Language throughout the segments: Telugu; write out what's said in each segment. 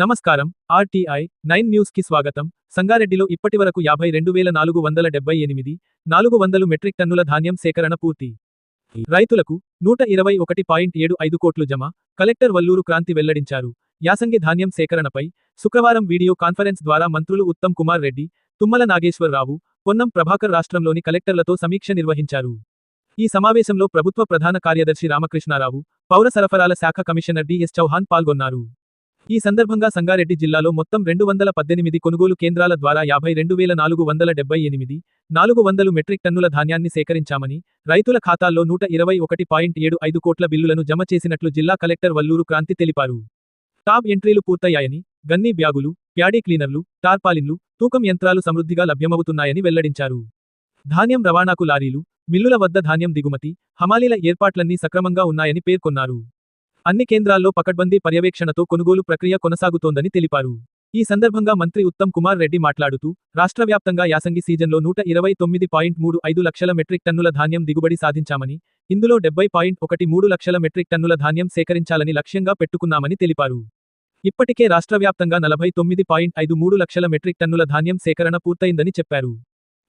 నమస్కారం ఆర్టీఐ నైన్ న్యూస్కి స్వాగతం. సంగారెడ్డిలో ఇప్పటివరకు యాభై రెండు వేల నాలుగు వందల డెబ్బై ఎనిమిది నాలుగు వందలు మెట్రిక్ టన్నుల ధాన్యం సేకరణ పూర్తి. రైతులకు నూట ఇరవై ఒకటి పాయింట్ ఏడు ఐదు కోట్లు జమ కలెక్టర్ వల్లూరు క్రాంతి వెల్లడించారు. యాసంగి ధాన్యం సేకరణపై శుక్రవారం వీడియో కాన్ఫరెన్స్ ద్వారా మంత్రులు ఉత్తమ్ కుమార్ రెడ్డి తుమ్మల నాగేశ్వరరావు పొన్నం ప్రభాకర్ రాష్ట్రంలోని కలెక్టర్లతో సమీక్ష నిర్వహించారు. ఈ సమావేశంలో ప్రభుత్వ ప్రధాన కార్యదర్శి రామకృష్ణారావు పౌర సరఫరాల శాఖ కమిషనర్ డిఎస్ చౌహాన్ పాల్గొన్నారు. ఈ సందర్భంగా సంగారెడ్డి జిల్లాలో మొత్తం రెండు వందల పద్దెనిమిది కొనుగోలు కేంద్రాల ద్వారా యాభై రెండు వేల నాలుగు వందల డెబ్బై ఎనిమిది నాలుగు వందలు మెట్రిక్ టన్నుల ధాన్యాన్ని సేకరించామని రైతుల ఖాతాల్లో నూట ఇరవై ఒకటి పాయింట్ ఏడు ఐదు కోట్ల బిల్లులను జమ చేసినట్లు జిల్లా కలెక్టర్ వల్లూరు క్రాంతి తెలిపారు. టాప్ ఎంట్రీలు పూర్తయ్యాయని గన్నీ బ్యాగులు ప్యాడీ క్లీనర్లు టార్పాలిన్లు తూకం యంత్రాలు సమృద్ధిగా లభ్యమవుతున్నాయని వెల్లడించారు. ధాన్యం రవాణాకు లారీలు మిల్లుల వద్ద ధాన్యం దిగుమతి హమాలీల ఏర్పాట్లన్నీ సక్రమంగా ఉన్నాయని పేర్కొన్నారు. అన్ని కేంద్రాల్లో పకడ్బందీ పర్యవేక్షణతో కొనుగోలు ప్రక్రియ కొనసాగుతోందని తెలిపారు. ఈ సందర్భంగా మంత్రి ఉత్తమ్ కుమార్ రెడ్డి మాట్లాడుతూ రాష్ట్రవ్యాప్తంగా యాసంగి సీజన్లో నూట ఇరవై తొమ్మిది పాయింట్ మూడు ఐదు లక్షల మెట్రిక్ టన్నుల ధాన్యం దిగుబడి సాధించామని ఇందులో డెబ్బై పాయింట్ ఒకటి మూడు లక్షల మెట్రిక్ టన్నుల ధాన్యం సేకరించాలని లక్ష్యంగా పెట్టుకున్నామని తెలిపారు. ఇప్పటికే రాష్ట్రవ్యాప్తంగా నలభై తొమ్మిది పాయింట్ ఐదు మూడు లక్షల మెట్రిక్ టన్నుల ధాన్యం సేకరణ పూర్తయిందని చెప్పారు.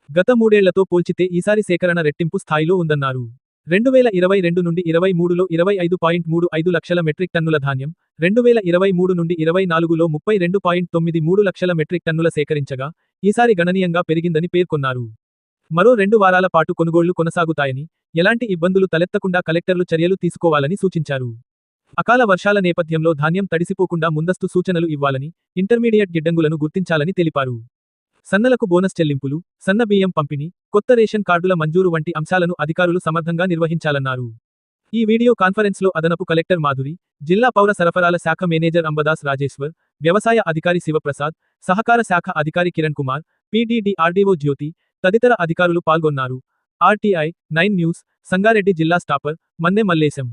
గత మూడేళ్ళతో పోల్చితే ఈసారి సేకరణ రెట్టింపు స్థాయిలో ఉందన్నారు. రెండు వేల ఇరవై రెండు నుండి ఇరవై మూడులో ఇరవై ఐదు పాయింట్ మూడు ఐదు లక్షల మెట్రిక్ టన్నుల ధాన్యం రెండు వేల ఇరవై మూడు నుండి ఇరవై నాలుగులో ముప్పై రెండు పాయింట్ తొమ్మిది మూడు లక్షల మెట్రిక్ టన్నుల సేకరించగా ఈసారి గణనీయంగా పెరిగిందని పేర్కొన్నారు. మరో రెండు వారాల పాటు కొనుగోళ్ళు కొనసాగుతాయని ఎలాంటి ఇబ్బందులు తలెత్తకుండా కలెక్టర్లు చర్యలు తీసుకోవాలని సూచించారు. అకాల వర్షాల నేపథ్యంలో ధాన్యం తడిసిపోకుండా ముందస్తు సూచనలు ఇవ్వాలని ఇంటర్మీడియట్ గిడ్డంగులను గుర్తించాలని తెలిపారు. సన్నలకు బోనస్ చెల్లింపులు సన్న బియ్యం పంపిణీ కొత్త రేషన్ కార్డుల మంజూరు వంటి అంశాలను అధికారులు సమర్థంగా నిర్వహించాలన్నారు. ఈ వీడియో కాన్ఫరెన్స్లో అదనపు కలెక్టర్ మాధురి జిల్లా పౌర సరఫరాల శాఖ మేనేజర్ అంబదాస్ రాజేశ్వర్ వ్యవసాయ అధికారి శివప్రసాద్ సహకార శాఖ అధికారి కిరణ్ కుమార్ పీడీడీఆర్డీఓ జ్యోతి తదితర అధికారులు పాల్గొన్నారు. ఆర్టీఐ నైన్ న్యూస్ సంగారెడ్డి జిల్లా స్టాపర్ మన్నె మల్లేశం.